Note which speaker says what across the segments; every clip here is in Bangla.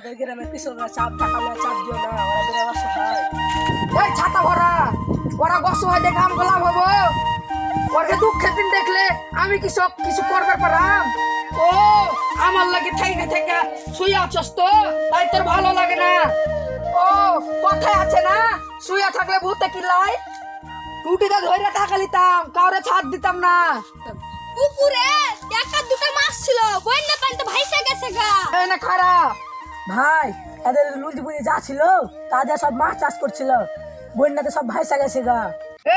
Speaker 1: আমাদের গ্রামের কৃষকরা চাপ টাকা না চাপ দিও না আমাদের আবার সহায়
Speaker 2: ওই ছাতা ভরা ওরা গছ হয় দেখে আমগো লাভ হব। ওরকে দুঃখের দিন দেখলে আমি কি সব কিছু করবার পারাম? ও আমার লাগে থেকে থেকে শুয়ে আছস তো তাই তোর ভালো লাগে না। ও কথায় আছে না শুয়ে থাকলে ভূতে কিলাই টুটিটা ধরে টাকা নিতাম কাউরে ছাড় দিতাম না।
Speaker 3: পুকুরে একটা দুটো মাছ ছিল বন্যা পানিতে ভাইসে গেছে গা।
Speaker 2: না খারাপ
Speaker 1: ভাই তাদের লুন্টি পুঁজি যা ছিল তাদের সব মাছ চাষ করছিল। বন্যাতে সব ভাইসা গেছে গা।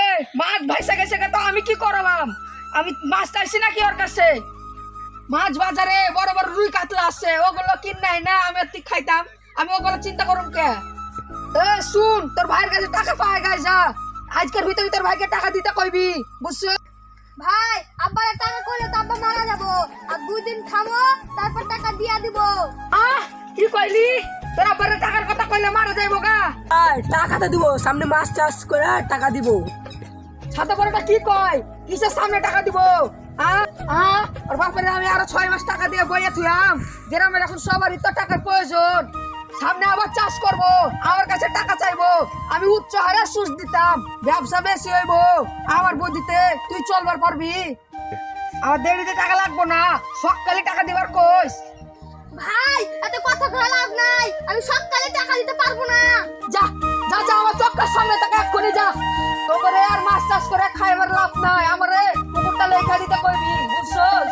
Speaker 2: এ মাছ ভাইসা গেছে গা তো আমি কি করলাম? আমি মাছ চাইছি নাকি ওর কাছে? মাছ বাজারে বড় বড় রুই কাতলা আছে ওগুলো কিনাই না আমি আর খাইতাম। আমি ওগুলো চিন্তা করুম কে? এ শুন তোর ভাইয়ের কাছে টাকা পায় গাই যা। আজকের ভিতরে তোর ভাইকে টাকা দিতে কইবি বুঝছ?
Speaker 3: ভাই আব্বার টাকা করলে তো আব্বা মারা যাব। আর দুই দিন থামো তারপর টাকা দিয়া দিব।
Speaker 2: আহ! কি কইলি? তোর আব্বার টাকার কথা কইলে মারা যাইবো গা।
Speaker 1: টাকা তো দিব সামনে মাছ চাষ করে টাকা দিব।
Speaker 2: ছাতা বড়টা কি কয়? কিসের সামনে টাকা দিব? আর বাপরে আমি আরও ছয় মাস টাকা দিয়ে বইয়ে থুয়াম গ্রামের এখন সবারই তো টাকার প্রয়োজন। সামনে আবার চাষ করব আমার কাছে টাকা চাইব। আমি উচ্চ হারে সুদ দিতাম ব্যবসা বেশি হইব। আমার বুদ্ধিতে তুই চলবার পারবি। আমার দেরিতে টাকা লাগবো না সকালে টাকা দিবার কইস। এক্ষুনি যা। তোমরে আর মাছ চাষ করে খাইবার লাভ নাই। আমারে পুকুরটা লেখা দিতে কইবি বুঝছস?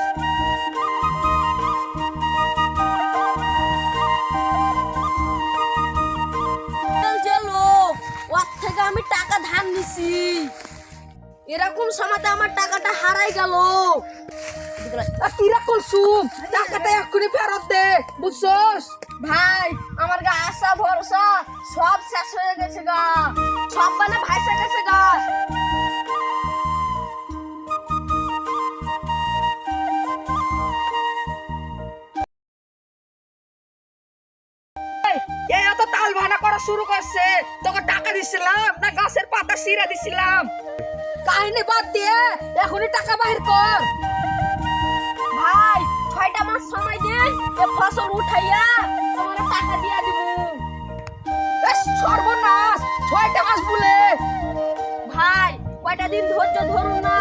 Speaker 3: আমি টাকা ধার নিছি। এরকম সময়তে আমার টাকাটা হারাই গেল।
Speaker 2: আর কিরা কলসুম টাকাটা এক্ষুনি ফেরত দে বুঝছস?
Speaker 3: ভাই, আমার গা আশা ভরসা, সব শেষ হয়ে গেছে গা। সব মানে ভাইসা গেছে গা।
Speaker 2: শুরু করছে। তোকে টাকা দিছিলাম না গাছের পাতা সিরা দিছিলাম? কাহিনী বাদ দিয়ে এখনই টাকা বাহির কর।
Speaker 3: ভাই, ছয়টা মাস সময় দিন ফসল উঠাইয়া টাকা দিয়া দিব।
Speaker 2: সর্বনাশ ছয়টা মাস বলে।
Speaker 3: ভাই কয়টা দিন ধৈর্য ধরুন না।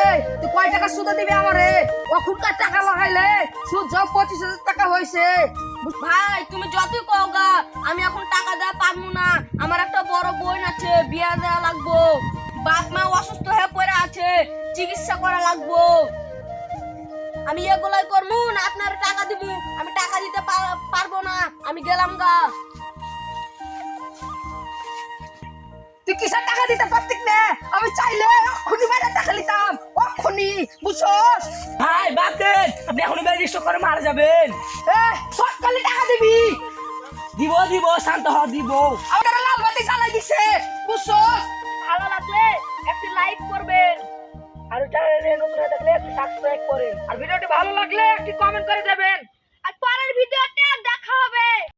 Speaker 2: এই তুই কয় টাকা সুদ দিবি আমারে? ওখানকার টাকা লাগাইলে সুদ পঁচিশ হাজার টাকা হয়েছে
Speaker 3: ভাই তুমি যতই কও গা আমি এখন টাকা দেওয়া পারব না। আমার একটা বড় বোন আছে বিয়া দেওয়া লাগবো। বাপ মা অসুস্থ হয়ে পড়ে আছে চিকিৎসা করা লাগবো। আমি এগুলাই করব না আপনার টাকা দিব আমি টাকা দিতে পার- পারব না। আমি গেলাম গা।
Speaker 2: তুই কিসের টাকা দিতে পারতিক না? আমি চাইলে এক্ষুনি বাইরে টাকা নিতাম। এক্ষুনি বুঝছস?
Speaker 1: ভাই বাদ দেন। আপনি এখন রেজিস্টার করে মারা যাবেন।
Speaker 2: এ সকালে টাকা দিবি?
Speaker 1: দিব দিব শান্ত হ দিব।
Speaker 2: আমার লাল বাতি জ্বালাই দিছে বুঝছস?
Speaker 3: ভালো লাগলে একটি লাইক করবেন।
Speaker 1: আর চ্যানেলে নতুন হয়ে থাকলে সাবস্ক্রাইব করে।
Speaker 2: আর ভিডিওটি ভালো লাগলে একটি কমেন্ট করে দেবেন। আর পরের ভিডিওতে দেখা হবে।